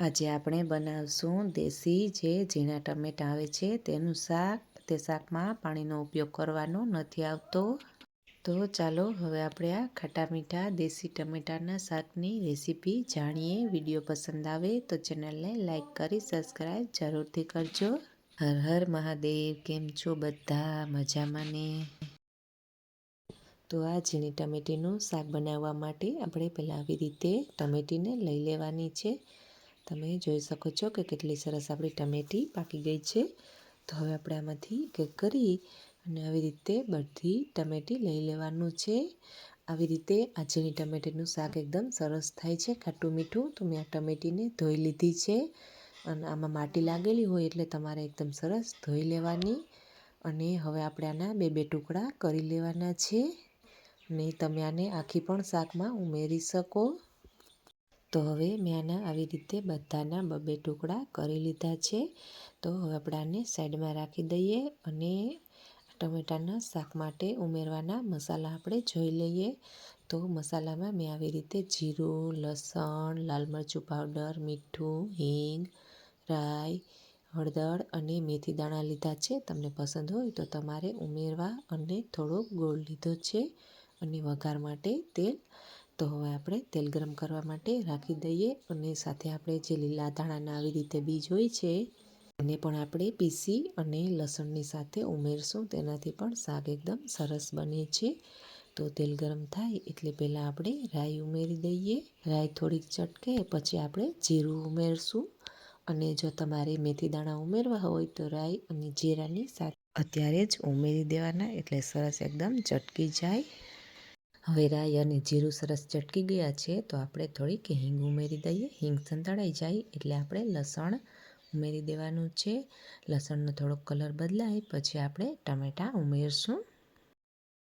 આજે આપણે બનાવશું દેશી જે ઝીણા ટમેટાં આવે છે, તેનું શાક. તે શાકમાં પાણીનો ઉપયોગ કરવાનો નથી આવતો. તો ચાલો હવે આપણે આ ખાટા મીઠા દેશી ટમેટાના શાકની રેસીપી જાણીએ. વીડિયો પસંદ આવે તો ચેનલને લાઇક કરી, સબસ્ક્રાઈબ જરૂરથી કરજો. હર હર મહાદેવ, કેમ છો બધા? મજામાં ને? તો આ ઝીણી ટમેટીનું શાક બનાવવા માટે આપણે પહેલાં આવી રીતે ટમેટીને લઈ લેવાની છે. તમે જોઈ શકો છો કે કેટલી સરસ આપણી ટમેટી પાકી ગઈ છે. તો હવે આપણે આમાંથી એક કરી અને આવી રીતે બધી ટમેટી લઈ લેવાનું છે. આવી રીતે આજની ટમેટીનું શાક એકદમ સરસ થાય છે, ખાટું મીઠું. તો મેં આ ટમેટીને ધોઈ લીધી છે અને આમાં માટી લાગેલી હોય એટલે તમારે એકદમ સરસ ધોઈ લેવાની. અને હવે આપણે આના બે બે ટુકડા કરી લેવાના છે. અને તમે આને આખી પણ શાકમાં ઉમેરી શકો. તો હવે મેં આના આવી રીતે બધાના બબે ટુકડા કરી લીધા છે. તો હવે આપણે આને સાઈડમાં રાખી દઈએ અને ટમેટાના શાક માટે ઉમેરવાના મસાલા આપણે જોઈ લઈએ. તો મસાલામાં મેં આવી રીતે જીરું, લસણ, લાલ મરચું પાવડર, મીઠું, હિંગ, રાઈ, હળદર અને મેથી દાણા લીધા છે. તમને પસંદ હોય તો તમારે ઉમેરવા અને થોડોક ગોળ લીધો છે. અને વઘાર માટે તેલ તો હવે આપણે તેલ ગરમ કરવા માટે રાખી દઈએ અને સાથે આપણે જે લીલા ધાણાના આવી રીતે બીજ હોય છે, એને પણ આપણે પીસી અને લસણની સાથે ઉમેરશું. તેનાથી પણ શાક એકદમ સરસ બને છે. તો તેલ ગરમ થાય એટલે પહેલાં આપણે રાઈ ઉમેરી દઈએ. રાઈ થોડીક ચટકે પછી આપણે જીરું ઉમેરશું. અને જો તમારે મેથી દાણા ઉમેરવા હોય તો રાઈ અને જીરાની સાથે અત્યારે જ ઉમેરી દેવાના એટલે સરસ એકદમ ચટકી જાય. હવે રાઈ અને જીરું સરસ ચટકી ગયા છે, તો આપણે થોડીક હિંગ ઉમેરી દઈએ. હિંગ સંતળાઈ જાય એટલે આપણે લસણ ઉમેરી દેવાનું છે. લસણનો થોડોક કલર બદલાય, પછી આપણે ટમેટાં ઉમેરશું.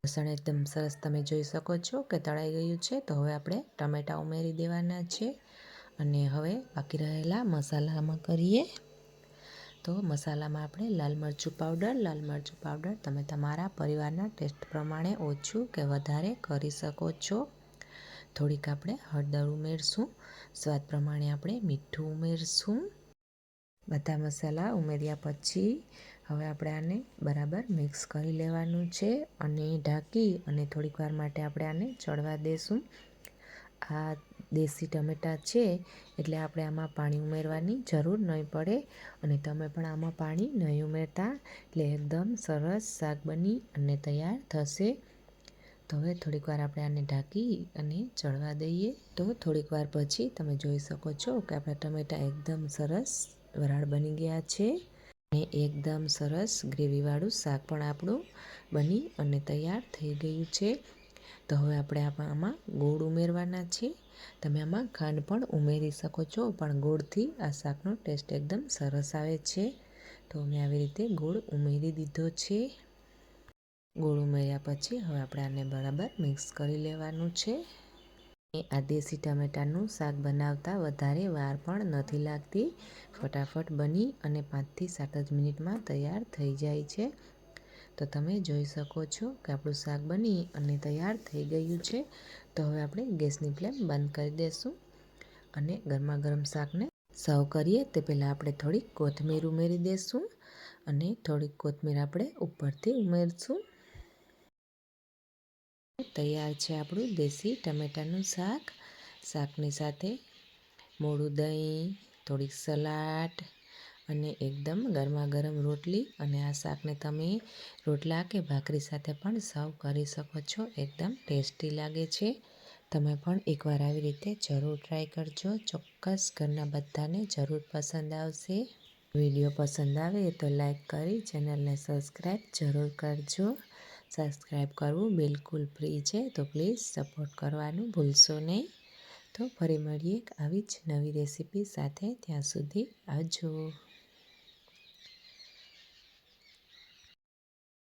લસણ એકદમ સરસ તમે જોઈ શકો છો કે તળાઈ ગયું છે, તો હવે આપણે ટમેટાં ઉમેરી દેવાના છે. અને હવે બાકી રહેલા મસાલામાં કરીએ. તો મસાલામાં આપણે લાલ મરચું પાવડર લાલ મરચું પાવડર તમે તમારા પરિવારના ટેસ્ટ પ્રમાણે ઓછું કે વધારે કરી શકો છો. થોડીક આપણે હળદર ઉમેરશું. સ્વાદ પ્રમાણે આપણે મીઠું ઉમેરશું. બધા મસાલા ઉમેર્યા પછી હવે આપણે આને બરાબર મિક્સ કરી લેવાનું છે અને ઢાંકી અને થોડીક વાર માટે આપણે આને ચડવા દેશું. આ દેશી ટમેટાં છે, એટલે આપણે આમાં પાણી ઉમેરવાની જરૂર નહીં પડે. અને તમે પણ આમાં પાણી નહીં ઉમેરતા, એટલે એકદમ સરસ શાક બની અને તૈયાર થશે. તો હવે થોડીક વાર આપણે આને ઢાંકી અને ચડવા દઈએ. તો થોડીક વાર પછી તમે જોઈ શકો છો કે આપણા ટમેટાં એકદમ સરસ વરાળ બની ગયા છે. અને એકદમ સરસ ગ્રેવીવાળું શાક પણ આપણું બની અને તૈયાર થઈ ગયું છે. તો હવે આપણે આમાં ગોળ ઉમેરવાના છે તમે આમાં ખાંડ પણ ઉમેરી શકો છો, પણ ગોળથી આ શાકનો ટેસ્ટ એકદમ સરસ આવે છે. તો મેં આવી રીતે ગોળ ઉમેરી દીધો છે. ગોળ ઉમેર્યા પછી હવે આપણે આને બરાબર મિક્સ કરી લેવાનું છે. આ દેશી ટમેટાનું શાક બનાવતા વધારે વાર પણ નથી લાગતી. ફટાફટ બની અને પાંચથી સાત જ મિનિટમાં તૈયાર થઈ જાય છે. તો તમે જોઈ શકો છો કે આપણું શાક બની અને તૈયાર થઈ ગયું છે. તો હવે આપણે ગેસની ફ્લેમ બંધ કરી દઈશું અને ગરમા ગરમ શાકને સર્વ કરીએ. તે પહેલાં આપણે થોડીક કોથમીર ઉમેરી દઈશું અને થોડીક કોથમીર આપણે ઉપરથી ઉમેરશું. તૈયાર છે આપણું દેશી ટમેટાનું શાક. શાકની સાથે મોડું દહીં, થોડીક સલાડ અને એકદમ ગરમા ગરમ રોટલી અને આ શાકને તમે રોટલા કે ભાખરી સાથે પણ સર્વ કરી શકો છો. એકદમ ટેસ્ટી લાગે છે. તમે પણ એકવાર આવી રીતે જરૂર ટ્રાય કરજો. ચોક્કસ ઘરના બધાને જરૂર પસંદ આવશે. વીડિયો પસંદ આવે તો લાઈક કરી ચેનલને સબસ્ક્રાઈબ જરૂર કરજો. સબસ્ક્રાઈબ કરવું બિલકુલ ફ્રી છે, તો પ્લીઝ સપોર્ટ કરવાનું ભૂલશો નહીં. તો ફરી મળીએ આવી જ નવી રેસીપી સાથે. ત્યાં સુધી આવજો.